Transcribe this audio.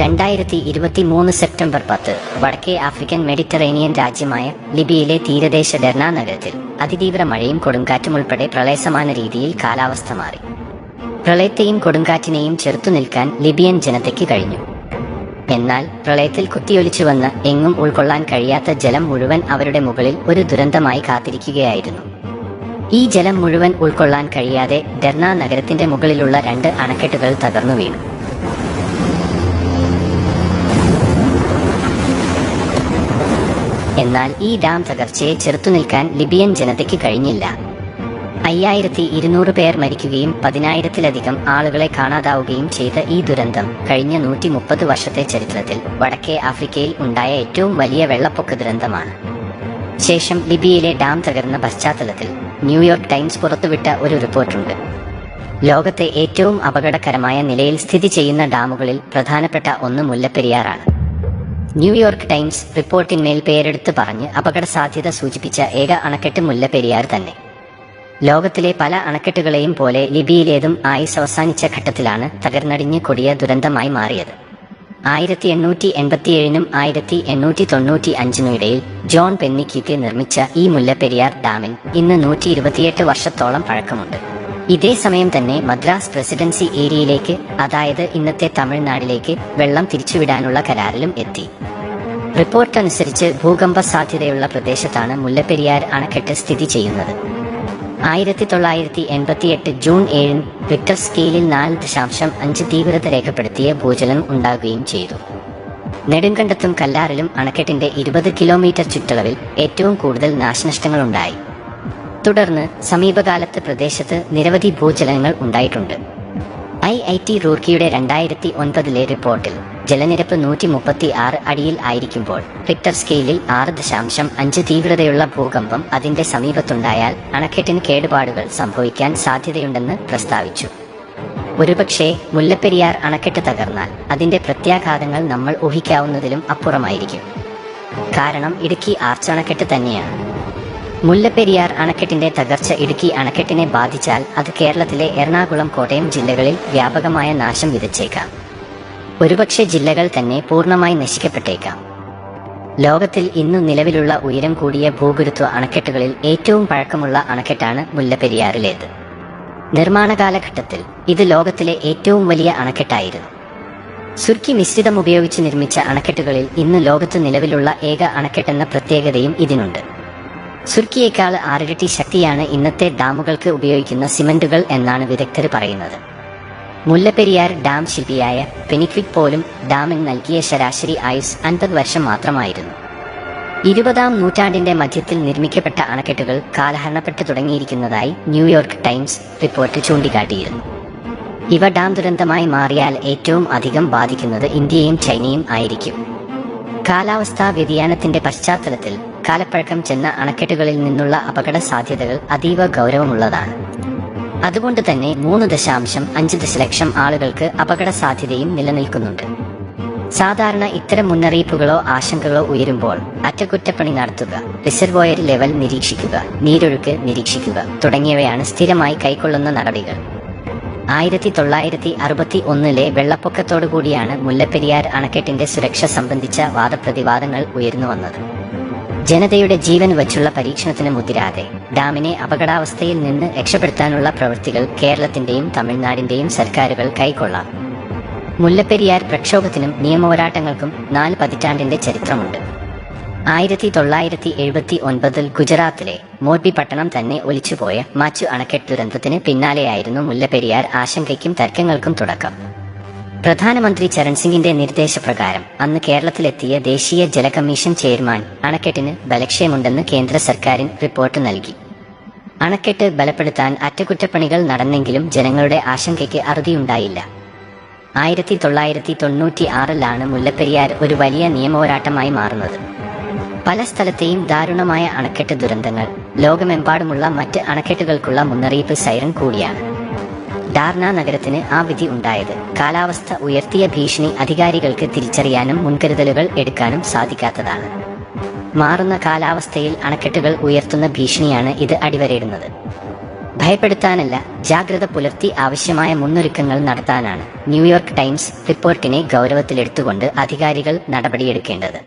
രണ്ടായിരത്തി ഇരുപത്തി മൂന്ന് സെപ്റ്റംബർ പത്ത് വടക്കേ ആഫ്രിക്കൻ മെഡിറ്ററേനിയൻ രാജ്യമായ ലിബിയയിലെ തീരദേശ ഡെർണ നഗരത്തിൽ അതിതീവ്ര മഴയും കൊടുങ്കാറ്റും ഉൾപ്പെടെ പ്രളയസമാന രീതിയിൽ കാലാവസ്ഥ മാറി. പ്രളയത്തെയും കൊടുങ്കാറ്റിനെയും ചെറുത്തു നിൽക്കാൻ ലിബിയൻ ജനതയ്ക്ക് കഴിഞ്ഞു. എന്നാൽ പ്രളയത്തിൽ കുത്തിയൊലിച്ചു വന്ന് എങ്ങും ഉൾക്കൊള്ളാൻ കഴിയാത്ത ജലം മുഴുവൻ അവരുടെ മുകളിൽ ഒരു ദുരന്തമായി കാത്തിരിക്കുകയായിരുന്നു. ഈ ജലം മുഴുവൻ ഉൾക്കൊള്ളാൻ കഴിയാതെ ഡെർണ നഗരത്തിന്റെ മുകളിലുള്ള രണ്ട് അണക്കെട്ടുകൾ തകർന്നു വീണു. എന്നാൽ ഈ ഡാം തകർച്ചയെ ചെറുത്തുനിൽക്കാൻ ലിബിയൻ ജനതയ്ക്ക് കഴിഞ്ഞില്ല. അയ്യായിരത്തി ഇരുന്നൂറ് പേർ മരിക്കുകയും പതിനായിരത്തിലധികം ആളുകളെ കാണാതാവുകയും ചെയ്ത ഈ ദുരന്തം കഴിഞ്ഞ നൂറ്റി മുപ്പത് വർഷത്തെ ചരിത്രത്തിൽ വടക്കേ ആഫ്രിക്കയിൽ ഉണ്ടായ ഏറ്റവും വലിയ വെള്ളപ്പൊക്ക ദുരന്തമാണ്. ശേഷം ലിബിയയിലെ ഡാം തകർന്ന പശ്ചാത്തലത്തിൽ ന്യൂയോർക്ക് ടൈംസ് പുറത്തുവിട്ട ഒരു റിപ്പോർട്ടുണ്ട്. ലോകത്തെ ഏറ്റവും അപകടകരമായ നിലയിൽ സ്ഥിതി ചെയ്യുന്ന ഡാമുകളിൽ പ്രധാനപ്പെട്ട ഒന്ന് മുല്ലപ്പെരിയാറാണ്. ന്യൂയോർക്ക് ടൈംസ് റിപ്പോർട്ടിന്മേൽ പേരെടുത്ത് പറഞ്ഞ് അപകട സാധ്യത സൂചിപ്പിച്ച ഏക അണക്കെട്ട് മുല്ലപ്പെരിയാർ തന്നെ. ലോകത്തിലെ പല അണക്കെട്ടുകളെയും പോലെ ലിബിയിലേതും ആയുസ് അവസാനിച്ച ഘട്ടത്തിലാണ് തകർന്നടിഞ്ഞ് കൊടിയ ദുരന്തമായി മാറിയത്. ആയിരത്തി എണ്ണൂറ്റി എൺപത്തിയേഴിനും ആയിരത്തി എണ്ണൂറ്റി തൊണ്ണൂറ്റി അഞ്ചിനും ഇടയിൽ ജോൺ പെന്നിക്കിക്ക് നിർമ്മിച്ച ഈ മുല്ലപ്പെരിയാർ ഡാമിൽ ഇന്ന് നൂറ്റി ഇരുപത്തിയെട്ട് വർഷത്തോളം പഴക്കമുണ്ട്. ഇതേ സമയം തന്നെ മദ്രാസ് പ്രസിഡൻസി ഏരിയയിലേക്ക് അതായത് ഇന്നത്തെ തമിഴ്നാടിലേക്ക് വെള്ളം തിരിച്ചുവിടാനുള്ള കരാറിലും എത്തി. റിപ്പോർട്ട് അനുസരിച്ച് ഭൂകമ്പ സാധ്യതയുള്ള പ്രദേശത്താണ് മുല്ലപ്പെരിയാർ അണക്കെട്ട് സ്ഥിതി ചെയ്യുന്നത്. ആയിരത്തി തൊള്ളായിരത്തി എൺപത്തിയെട്ട് ജൂൺ ഏഴിന് റിക്ടർ സ്കെയിലിൽ നാല് ദശാംശം അഞ്ച് തീവ്രത രേഖപ്പെടുത്തിയ ഭൂചലനം ഉണ്ടാകുകയും ചെയ്തു. നെടുങ്കണ്ടത്തും കല്ലാറിലും അണക്കെട്ടിന്റെ ഇരുപത് കിലോമീറ്റർ ചുറ്റളവിൽ ഏറ്റവും കൂടുതൽ നാശനഷ്ടങ്ങൾ ഉണ്ടായി തുടർന്ന് സമീപകാലത്ത് പ്രദേശത്ത് നിരവധി ഭൂചലനങ്ങൾ ഉണ്ടായിട്ടുണ്ട്. ഐ ഐ ടി റൂർക്കിയുടെ രണ്ടായിരത്തി ഒൻപതിലെ റിപ്പോർട്ടിൽ ജലനിരപ്പ് നൂറ്റി മുപ്പത്തി ആറ് അടിയിൽ ആയിരിക്കുമ്പോൾ റിക്ടർ സ്കെയിലിൽ ആറ് ദശാംശം അഞ്ച് തീവ്രതയുള്ള ഭൂകമ്പം അതിന്റെ സമീപത്തുണ്ടായാൽ അണക്കെട്ടിന് കേടുപാടുകൾ സംഭവിക്കാൻ സാധ്യതയുണ്ടെന്ന് പ്രസ്താവിച്ചു. ഒരുപക്ഷെ മുല്ലപ്പെരിയാർ അണക്കെട്ട് തകർന്നാൽ അതിന്റെ പ്രത്യാഘാതങ്ങൾ നമ്മൾ ഊഹിക്കാവുന്നതിലും അപ്പുറമായിരിക്കും. കാരണം ഇടുക്കി ആർച്ച് അണക്കെട്ട് തന്നെയാണ്. മുല്ലപ്പെരിയാർ അണക്കെട്ടിന്റെ തകർച്ച ഇടുക്കി അണക്കെട്ടിനെ ബാധിച്ചാൽ അത് കേരളത്തിലെ എറണാകുളം കോട്ടയം ജില്ലകളിൽ വ്യാപകമായ നാശം വിതച്ചേക്കാം. ഒരുപക്ഷെ ജില്ലകൾ തന്നെ പൂർണമായി നശിക്കപ്പെട്ടേക്കാം. ലോകത്തിൽ ഇന്നു നിലവിലുള്ള ഉയരം കൂടിയ ഭൂഗുരുത്വ അണക്കെട്ടുകളിൽ ഏറ്റവും പഴക്കമുള്ള അണക്കെട്ടാണ് മുല്ലപ്പെരിയാറിലേത്. നിർമ്മാണ കാലഘട്ടത്തിൽ ഇത് ലോകത്തിലെ ഏറ്റവും വലിയ അണക്കെട്ടായിരുന്നു. സുർക്കി മിശ്രിതം ഉപയോഗിച്ച് നിർമ്മിച്ച അണക്കെട്ടുകളിൽ ഇന്ന് ലോകത്ത് നിലവിലുള്ള ഏക അണക്കെട്ടെന്ന പ്രത്യേകതയും ഇതിനുണ്ട്. സുർക്കിയേക്കാൾ ആറിരട്ടി ശക്തിയാണ് ഇന്നത്തെ ഡാമുകൾക്ക് ഉപയോഗിക്കുന്ന സിമന്റുകൾ എന്നാണ് വിദഗ്ധർ പറയുന്നത്. മുല്ലപ്പെരിയാർ ഡാം ശില്പിയായ പെനിക്വിക് പോലും ഡാമിന് നൽകിയ ശരാശരി ആയുസ് അൻപത് വർഷം മാത്രമായിരുന്നു. ഇരുപതാം നൂറ്റാണ്ടിന്റെ മധ്യത്തിൽ നിർമ്മിക്കപ്പെട്ട അണക്കെട്ടുകൾ കാലഹരണപ്പെട്ടു തുടങ്ങിയിരിക്കുന്നതായി ന്യൂയോർക്ക് ടൈംസ് റിപ്പോർട്ട് ചൂണ്ടിക്കാട്ടിയിരുന്നു. ഇവ ഡാം ദുരന്തമായി മാറിയാൽ ഏറ്റവും അധികം ബാധിക്കുന്നത് ഇന്ത്യയും ചൈനയും ആയിരിക്കും. കാലാവസ്ഥാ വ്യതിയാനത്തിന്റെ പശ്ചാത്തലത്തിൽ കാലപ്പഴക്കം ചെന്ന അണക്കെട്ടുകളിൽ നിന്നുള്ള അപകട സാധ്യതകൾ അതീവ ഗൗരവമുള്ളതാണ്. അതുകൊണ്ട് തന്നെ മൂന്ന് ദശാംശം അഞ്ച് ദശലക്ഷം ആളുകൾക്ക് അപകട സാധ്യതയും നിലനിൽക്കുന്നുണ്ട്. സാധാരണ ഇത്തരം മുന്നറിയിപ്പുകളോ ആശങ്കകളോ ഉയരുമ്പോൾ അറ്റകുറ്റപ്പണി നടത്തുക റിസർവോയർ ലെവൽ നിരീക്ഷിക്കുക നീരൊഴുക്ക് നിരീക്ഷിക്കുക തുടങ്ങിയവയാണ് സ്ഥിരമായി കൈക്കൊള്ളുന്ന നടപടികൾ. ആയിരത്തി തൊള്ളായിരത്തി അറുപത്തി ഒന്നിലെ വെള്ളപ്പൊക്കത്തോടുകൂടിയാണ് മുല്ലപ്പെരിയാർ അണക്കെട്ടിന്റെ സുരക്ഷ സംബന്ധിച്ച വാദപ്രതിവാദങ്ങൾ ഉയർന്നു വന്നത് ജനതയുടെ ജീവൻ വച്ചുള്ള പരീക്ഷണത്തിന് മുതിരാതെ ഡാമിനെ അപകടാവസ്ഥയിൽ നിന്ന് രക്ഷപ്പെടുത്താനുള്ള പ്രവൃത്തികൾ കേരളത്തിന്റെയും തമിഴ്നാടിന്റെയും സർക്കാരുകൾ കൈക്കൊള്ളാം. മുല്ലപ്പെരിയാർ പ്രക്ഷോഭത്തിനും നിയമപോരാട്ടങ്ങൾക്കും നാല് പതിറ്റാണ്ടിന്റെ ചരിത്രമുണ്ട്. ആയിരത്തി തൊള്ളായിരത്തി എഴുപത്തി ഒൻപതിൽ ഗുജറാത്തിലെ മോർബി പട്ടണം തന്നെ ഒലിച്ചുപോയ മാച്ചു അണക്കെട്ട് ദുരന്തത്തിന് പിന്നാലെയായിരുന്നു മുല്ലപ്പെരിയാർ ആശങ്കയ്ക്കും തർക്കങ്ങൾക്കും തുടക്കം. പ്രധാനമന്ത്രി ചരൺ സിംഗിന്റെ നിർദ്ദേശപ്രകാരം അന്ന് കേരളത്തിലെത്തിയ ദേശീയ ജലകമ്മീഷൻ ചെയർമാൻ അണക്കെട്ടിന് ബലക്ഷയമുണ്ടെന്ന് കേന്ദ്ര സർക്കാരിന് റിപ്പോർട്ട് നൽകി. അണക്കെട്ട് ബലപ്പെടുത്താൻ അറ്റകുറ്റപ്പണികൾ നടന്നെങ്കിലും ജനങ്ങളുടെ ആശങ്കയ്ക്ക് അറുതിയുണ്ടായില്ല. ആയിരത്തി തൊള്ളായിരത്തി തൊണ്ണൂറ്റി ആറിലാണ് മുല്ലപ്പെരിയാർ ഒരു വലിയ നിയമപോരാട്ടമായി മാറുന്നത്. പല സ്ഥലത്തെയും ദാരുണമായ അണക്കെട്ട് ദുരന്തങ്ങൾ ലോകമെമ്പാടുമുള്ള മറ്റ് അണക്കെട്ടുകൾക്കുള്ള മുന്നറിയിപ്പ് സൈറൻ കൂടിയാണ്. ഡാർന നഗരത്തിന് ആ വിധി ഉണ്ടായത്. കാലാവസ്ഥ ഉയർത്തിയ ഭീഷണി അധികാരികൾക്ക് തിരിച്ചറിയാനും മുൻകരുതലുകൾ എടുക്കാനും സാധിക്കാത്തതാണ്. മാറുന്ന കാലാവസ്ഥയിൽ അണക്കെട്ടുകൾ ഉയർത്തുന്ന ഭീഷണിയാണ് ഇത് അടിവരയിടുന്നത്. ഭയപ്പെടുത്താനല്ല ജാഗ്രത പുലർത്തി ആവശ്യമായ മുന്നൊരുക്കങ്ങൾ നടത്താനാണ് ന്യൂയോർക്ക് ടൈംസ് റിപ്പോർട്ടിനെ ഗൗരവത്തിലെടുത്തുകൊണ്ട് അധികാരികൾ നടപടിയെടുക്കേണ്ടത്.